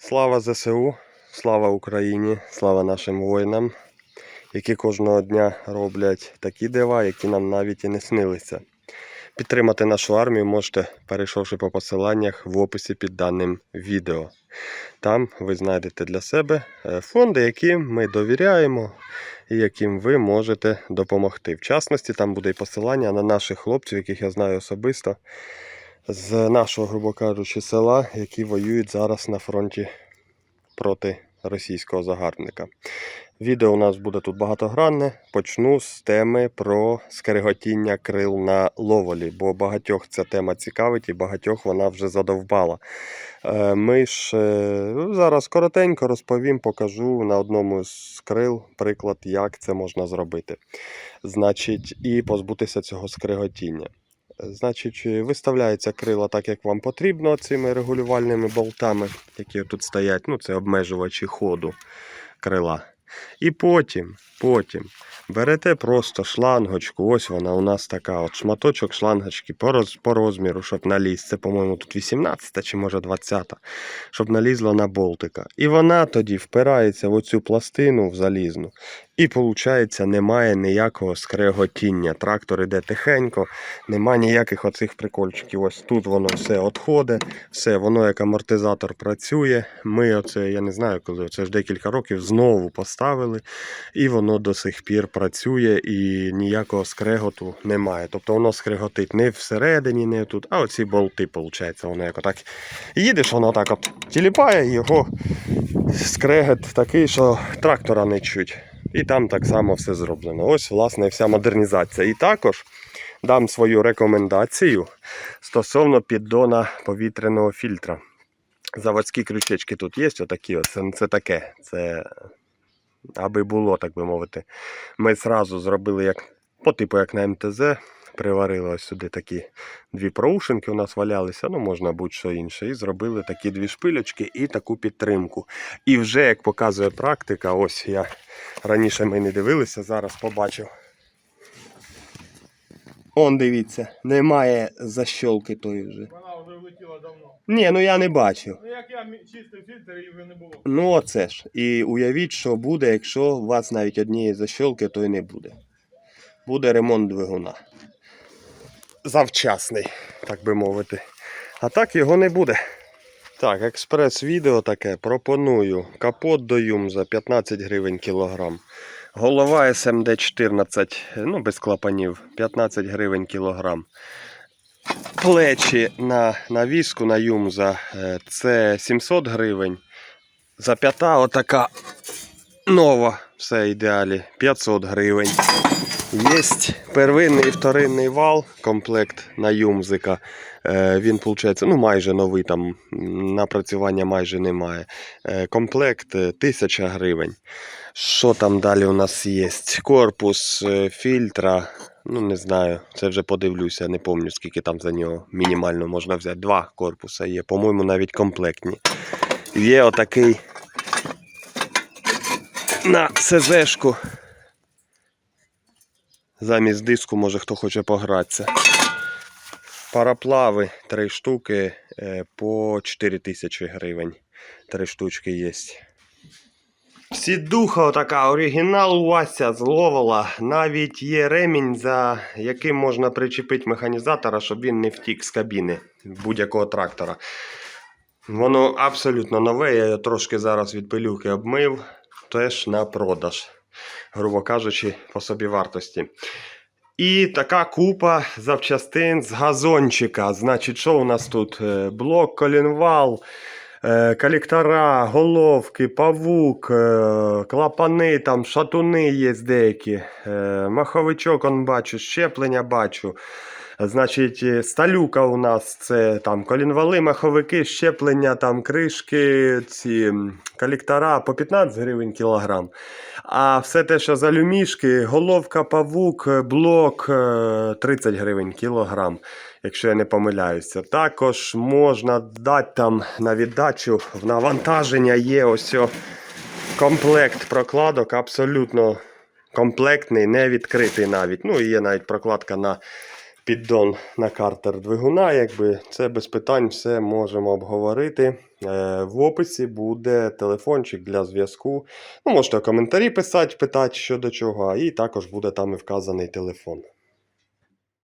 Слава ЗСУ, слава Україні, слава нашим воїнам, які кожного дня роблять такі дива, які нам навіть і не снилися. Підтримати нашу армію можете, перейшовши по посиланнях в описі під даним відео. Там ви знайдете для себе е, фонди, яким ми довіряємо і яким ви можете допомогти. В частності, там буде і посилання на наших хлопців, яких я знаю особисто, з нашого, грубо кажучи, села, які воюють зараз на фронті проти російського загарбника. Відео у нас буде тут багатогранне. Почну з теми про скриготіння крил на ловолі, бо багатьох ця тема цікавить і багатьох вона вже задовбала. Е, Ми ж е, зараз коротенько розповім, покажу на одному з крил приклад, як це можна зробити. Значить, і позбутися цього скриготіння. Значить, виставляється крила так, як вам потрібно, цими регулювальними болтами, які тут стоять. Ну, це обмежувачі ходу крила. І потім, потім берете просто шлангочку. Ось вона у нас така, от шматочок шлангочки по, роз, по розміру, щоб наліз. Це, по-моєму, тут 18 чи може 20, щоб налізла на болтика. І вона тоді впирається в оцю пластину в залізну. І виходить, немає ніякого скреготіння. Трактор іде тихенько, немає ніяких оцих прикольчиків. Ось тут воно все відходить, все, воно як амортизатор працює. Ми оце, я не знаю коли, це ж декілька років знову поставили, і воно до сих пір працює і ніякого скреготу немає. Тобто воно скреготить не всередині, не тут, а оці болти, виходить, воно як отак. Їдеш, воно так от тіліпає, його скрегет такий, що трактора не чуть. І там так само все зроблено. Ось, власне, вся модернізація. І також дам свою рекомендацію стосовно піддона повітряного фільтра. Заводські крючечки тут є, отакі. Це, це таке. Це аби було, так би мовити. Ми зразу зробили як, по типу як на МТЗ. Приварили ось сюди такі дві проушинки у нас валялися, ну можна будь-що інше. І зробили такі дві шпилечки і таку підтримку. І вже, як показує практика, ось я раніше ми не дивилися, зараз побачив. Он дивіться, немає защолки тої вже. Вона вже влетіла давно. Ні, ну я не бачив. Ну як я чистив фільтр, її вже не було. Ну оце ж. І уявіть, що буде, якщо у вас навіть однієї защолки, то й не буде. Буде ремонт двигуна. Завчасний, так би мовити. А так його не буде. Так, експрес-відео таке. Пропоную. Капот до юм за 15 гривень кілограм. Голова SMD 14, ну без клапанів, 15 гривень кілограм. Плечі на навіску на юмза е, це 700 гривень. За п'ята отака нова, все ідеалі, 500 гривень. Є первинний і вторинний вал, комплект на юмзика. Е, Він, виходить, ну майже новий, там напрацювання майже немає. Е, Комплект е, 1000 гривень. Що там далі у нас є? Корпус е, фільтра. Ну, не знаю, це вже подивлюся, не пам'ятаю, скільки там за нього мінімально можна взяти. Два корпуса є, по-моєму, навіть комплектні. Є отакий на СЗшку. Замість диску, може хто хоче погратися. Параплави три штуки е, по 4 тисячі гривень. Три штучки є. Сідуха отака, оригінал Вася з. Навіть є ремінь, за яким можна причепити механізатора, щоб він не втік з кабіни будь-якого трактора. Воно абсолютно нове, я його трошки зараз від пилюки обмив, теж на продаж, грубо кажучи, по собі вартості. І така купа запчастин з газончика. Значить, що у нас тут? Е, Блок, колінвал, е, колектора, головки, павук, е, клапани, там, шатуни є деякі. Маховичок он бачу, щеплення бачу. Значить, е, сталюка у нас це там колінвали, маховики, щеплення, там кришки, ці колектора по 15 гривень кілограм. А все те, що з алюмішки, головка, павук, е, блок е, 30 гривень кілограм, якщо я не помиляюся. Також можна дати там на віддачу в навантаження є ось о комплект прокладок, абсолютно комплектний, не відкритий навіть. Ну і є навіть прокладка на піддон на картер двигуна. Якби це без питань все можемо обговорити. Е, В описі буде телефончик для зв'язку. Ну, можете коментарі писати, питати що до чого, і також буде там і вказаний телефон.